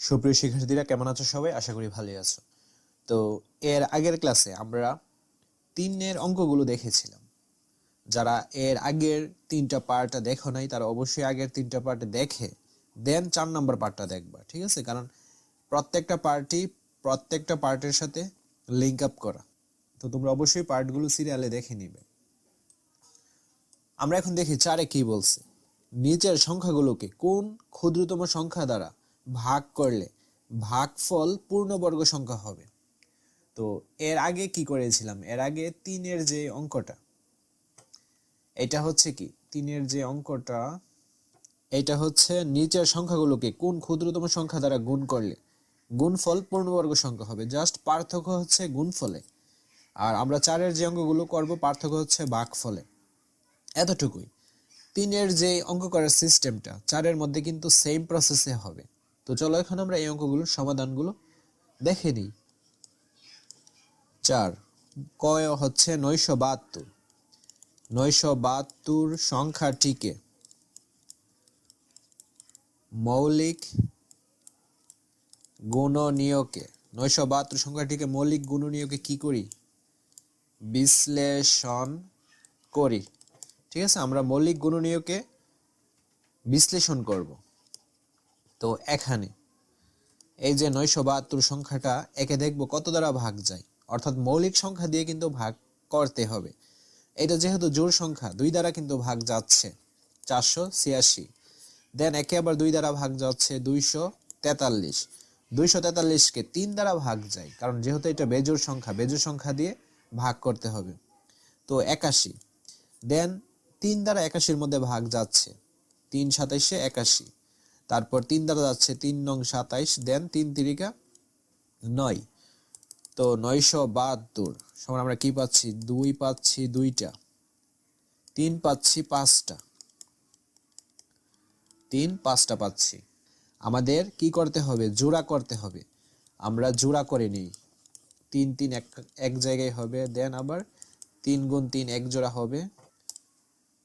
সুপ্রিয় শিক্ষার্থীরা, কেমন আছো সবাই? আশা করি ভালোই আছো। তো এর আগের ক্লাসে আমরা তিনের অঙ্কগুলো দেখেছিলাম। যারা এর আগের তিনটা পার্ট দেখো নাই, তারা অবশ্যই আগের তিনটা পার্ট দেখে দেন চার নম্বর পার্টটা দেখবা, ঠিক আছে? কারণ প্রত্যেকটা পার্টই প্রত্যেকটা পার্টের সাথে লিঙ্ক আপ করা। তো তোমরা অবশ্যই পার্টগুলো সিরিয়ালে দেখে নিবে। আমরা এখন দেখি চারে কি বলছে। নিচের সংখ্যাগুলোকে কোন ক্ষুদ্রতম সংখ্যা দ্বারা ভাগ করলে, ভাগফল পূর্ণবর্গ সংখ্যা হবে। তো এর আগে কি করেছিলাম? এর আগে তিনের যে অঙ্কটা, এটা হচ্ছে কি? তিনের যে অঙ্কটা, এটা হচ্ছে নিচের সংখ্যাগুলোকে কোন ক্ষুদ্রতম সংখ্যা দ্বারা গুণ করলে গুণফল পূর্ণবর্গ সংখ্যা হবে। জাস্ট পার্থক্য হচ্ছে গুণফলে। আর আমরা চারের যে অঙ্কগুলো করব, পার্থক্য হচ্ছে ভাগফলে এতটুকুই। তিনের যে অঙ্ক করার সিস্টেমটা চারের মধ্যে কিন্তু সেম প্রসেসে হবে। তো চলো এখন আমরা এই অঙ্কগুলোর সমাধানগুলো দেখে নিই। চার কয় হচ্ছে নয়শো বাহাত্তর। নয়শো বাহাত্তর সংখ্যাটিকে মৌলিক গুণনীয়কে, নয়শো বাহাত্তর সংখ্যাটিকে মৌলিক গুণনীয়কে কি করি? বিশ্লেষণ করি। ঠিক আছে? আমরা মৌলিক গুণনীয়কে বিশ্লেষণ করব। তো এখানে এই যে নয়শো বাহাত্তর সংখ্যাটা একে দেখব কত দ্বারা ভাগ যায়? অর্থাৎ মৌলিক সংখ্যা দিয়ে কিন্তু ভাগ করতে হবে। এটা যেহেতু জোড় সংখ্যা, দুই দ্বারা কিন্তু ভাগ যাচ্ছে। চারশো ছিয়াশি। দেন একে আবার দুই দ্বারা ভাগ যাচ্ছে দুইশো তেতাল্লিশ। দুইশো তেতাল্লিশকে তিন দ্বারা ভাগ যায়, কারণ যেহেতু এটা বেজোড় সংখ্যা বেজোড় সংখ্যা দিয়ে ভাগ করতে হবে। তো একাশি। দেন তিন দ্বারা একাশির মধ্যে ভাগ যাচ্ছে। তিন সাতাইশে একাশি। তারপর তিন দ্বারা যাচ্ছে তিন নং সাতাইশ, দেন তিন তিরিকা নয়। তো নয়শো বাহাত্তর, সমান আমরা কি পাচ্ছি? দুই পাচ্ছি দুইটা, তিন পাচ্ছি পাঁচটা, তিন পাঁচটা পাচ্ছি। আমাদের কি করতে হবে? জোড়া করতে হবে। আমরা জোড়া করে নিই। তিন তিন এক এক জায়গায় হবে, দেন আবার তিন গুণ তিন এক জোড়া হবে।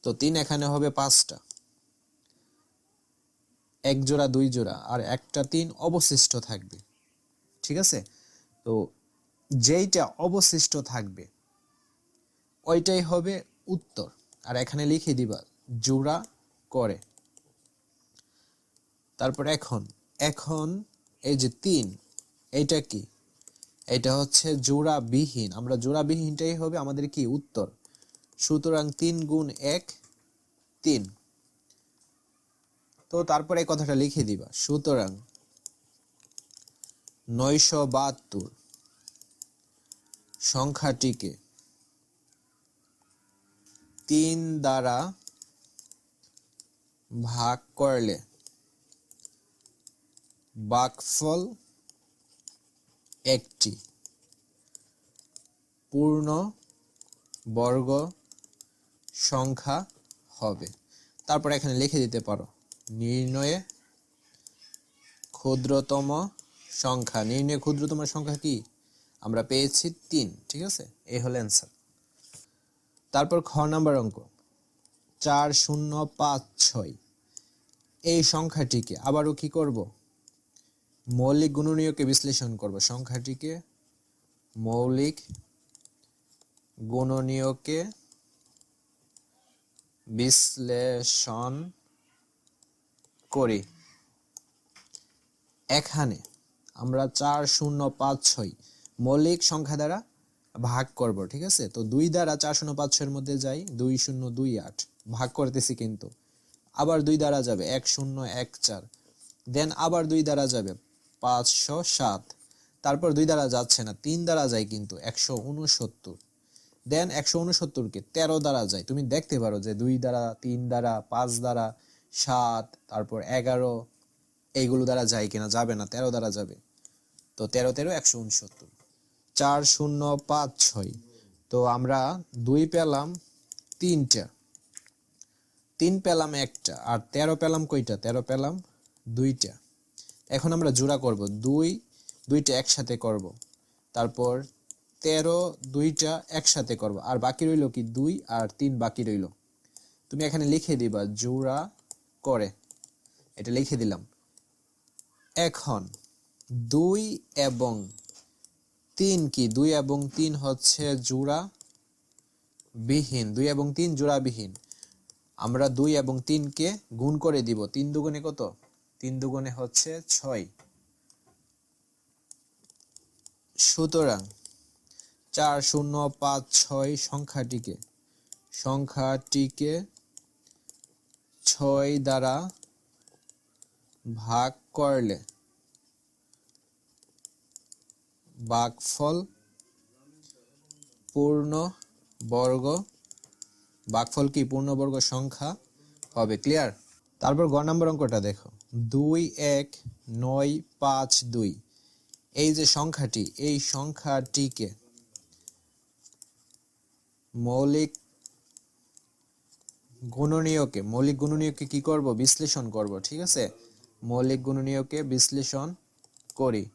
তো তিন এখানে হবে পাঁচটা। এক জোড়া, দুই জোড়া, আর একটা তিন অবশিষ্ট থাকবে। ঠিক আছে? তো যেইটা অবশিষ্ট থাকবে, ওইটাই হবে উত্তর। আর এখানে লিখে দিবা, জোড়া করে। তারপর এখন এখন এই যে তিন, এইটা কি? এটা হচ্ছে জোড়াবিহীন। আমরা জোড়াবিহীনটাই হবে, আমাদের কি? উত্তর। সুতরাং তিন গুণ এক, তিন। তো তারপরে এই কথাটা লিখে দিবা। সুতরাং নয়শো বাহাত্তর সংখ্যাটিকে তিন দ্বারা ভাগ করলে বাকফল একটি পূর্ণ বর্গ সংখ্যা হবে। তারপর এখানে লিখে দিতে পারো। নির্ণয়ে ক্ষুদ্রতম সংখ্যা। নির্ণয়ে ক্ষুদ্রতম সংখ্যা কি? আমরা পেয়েছি তিন, ঠিক আছে? এই হলো অ্যান্সার তারপর খ নাম্বার অঙ্ক। চার, শূন্য, পাঁচ, ছয়। এই সংখ্যাটিকে আবারও কি করব? মৌলিক গুণনীয়কে বিশ্লেষণ করব। সংখ্যাটিকে মৌলিক গুণনীয়কে বিশ্লেষণ করি। এখানে আমরা চার শূন্য পাঁচ ছয় মৌলিক সংখ্যা দ্বারা ভাগ করব, ঠিক আছে? তো দুই দ্বারা চার শূন্য পাঁচ ছয়ের মধ্যে যাই, দুই শূন্য দুই আট, ভাগ করতেছি কিন্তু। আবার দুই দ্বারা যাবে, এক শূন্য এক চার। দেন আবার দুই দ্বারা যাবে, পাঁচশো সাত। তারপর দুই দ্বারা যাচ্ছে না, তিন দ্বারা যায় কিন্তু, একশো উনসত্তর। দেন একশো উনসত্তরকে তেরো দ্বারা যায় তুমি দেখতে পারো যে দুই দ্বারা, তিন দ্বারা, পাঁচ দ্বারা সাত, তারপর এগারো, এইগুলো দ্বারা যায় কিনা যাবে না, তেরো দ্বারা যাবে। তো তেরো তেরো একশো উনসত্তর। চার শূন্য পাঁচ ছয়। তো আমরা দুই পেলাম তিনটা। তিন পেলাম একটা। আর তেরো পেলাম কয়টা তেরো পেলাম দুইটা। এখন আমরা জোড়া করব। দুই, দুইটা একসাথে করব। তারপর তেরো, দুইটা একসাথে করব। আর বাকি রইল কি? দুই আর তিন বাকি রইল। তুমি এখানে লিখে দিবা জোড়া করে। এটা লিখে দিলাম। এখন দুই এবং তিন কি? দুই এবং তিন হচ্ছে জোড়া বিহীন। দুই এবং তিন জোড়া বিহীন। আমরা দুই এবং তিনকে গুণ করে দিব। তিন দুগুণে কত? তিন দুগুণে হচ্ছে ছয়। সুতরাং চার শূন্য পাঁচ ছয় সংখ্যাটিকে সংখ্যাটিকে ছয় দ্বারা ভাগ করলে ভাগফল পূর্ণ বর্গ ভাগফল কি? পূর্ণবর্গ সংখ্যা হবে ক্লিয়ার তারপর গ নম্বর অঙ্কটা দেখো। দুই এক নয় পাঁচ দুই। এই যে সংখ্যাটি, এই সংখ্যাটিকে মৌলিক গুণনীয়কে, মৌলিক গুণনীয়কে কি করব? বিশ্লেষণ করব, ঠিক আছে? মৌলিক গুণনীয়কে বিশ্লেষণ করি।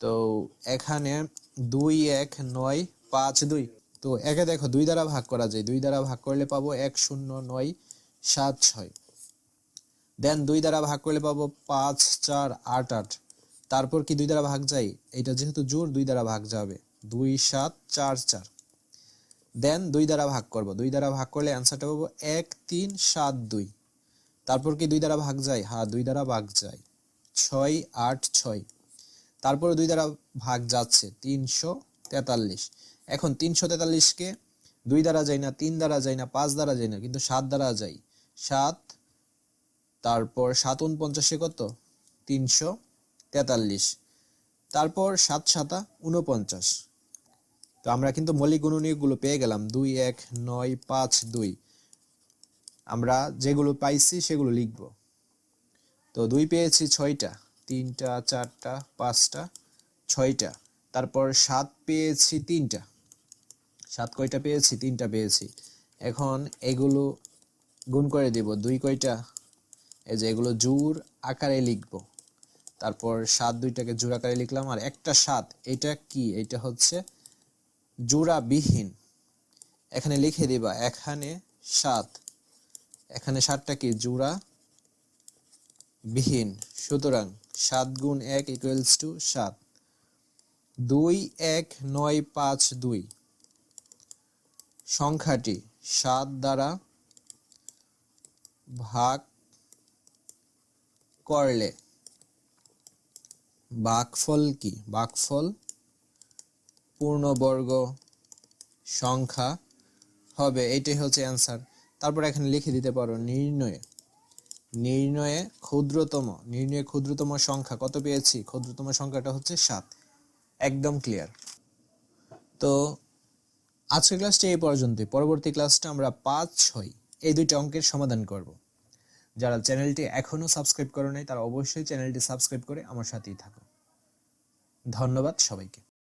তো এখানে দুই, এক, নয়, পাঁচ, দুই। তো একে দেখো, দুই দ্বারা ভাগ করা যায়। দুই দ্বারা ভাগ করলে পাবো এক, শূন্য, নয়, সাত, ছয়। দেন দুই দ্বারা ভাগ করলে পাবো পাঁচ, চার, আট আট। তারপর কি দুই দ্বারা ভাগ যায়? এটা যেহেতু জোর, দুই দ্বারা ভাগ যাবে। দুই, সাত, চার চার। দেন দুই দ্বারা ভাগ করব। দুই দ্বারা ভাগ করলে অ্যান্সারটা পাবো এক, তিন, সাত, দুই। তারপর কি দুই দ্বারা ভাগ যায়? হ্যাঁ দুই দ্বারা ভাগ যায়। ছয়, আট, ছয়। তারপরে দুই দ্বারা ভাগ যাচ্ছে তিনশো তেতাল্লিশ। এখন তিনশো তেতাল্লিশকে দুই দ্বারা যায় না, তিন দ্বারা যায় না, পাঁচ দ্বারা যায় না, কিন্তু সাত দ্বারা যায়। সাত, তারপর সাত উনপঞ্চাশে কত? তিনশো তেতাল্লিশ। তারপর সাত সাতা উনপঞ্চাশ তো আমরা কিন্তু মৌলিক গুণনীয়কগুলো পেয়ে গেলাম দুই, এক, নয়, পাঁচ, দুই। আমরা যেগুলো পাইছি সেগুলো লিখব। তো দুই পেয়েছি ছয়টা, তিনটা, চারটা, পাঁচটা, ছয়টা। তারপর সাত পেয়েছি তিনটা। সাত কয়টা পেয়েছি? তিনটা পেয়েছি। এখন এগুলো গুণ করে দিব। দুই কয়টা? এই যে এগুলো জোর আকারে লিখব। তারপর সাত দুইটাকে জোর আকারে লিখলাম। আর একটা সাত, এটা কি? এটা হচ্ছে জোড়া বিহীন এখানে লিখে দিবা, এখানে সাত। এখানে সাতটা কি? জোড়া বিহীন সুতরাং সাত গুণ এক ইকুয়ালস টু সাত। দুই এক নয় পাঁচ দুই। সংখ্যাটি সাত দ্বারা ভাগ করলে ভাগফল কি? ভাগফল পূর্ণবর্গ সংখ্যা হবে, এটাই হচ্ছে অ্যান্সার তারপর এখানে লিখে দিতে পারো, নির্ণয়ে। নির্ণয়ে ক্ষুদ্রতম নির্ণয়ে ক্ষুদ্রতম সংখ্যা, কত পেয়েছি? ক্ষুদ্রতম সংখ্যাটা হচ্ছে সাত। একদম ক্লিয়ার তো আজকের ক্লাসটা এই পর্যন্তই। পরবর্তী ক্লাসটা আমরা পাঁচ, ছয় এই দুইটা অঙ্কের সমাধান করব। যারা চ্যানেলটি এখনও সাবস্ক্রাইব করে নাই, তারা অবশ্যই চ্যানেলটি সাবস্ক্রাইব করে আমার সাথেই থাকো। ধন্যবাদ সবাইকে।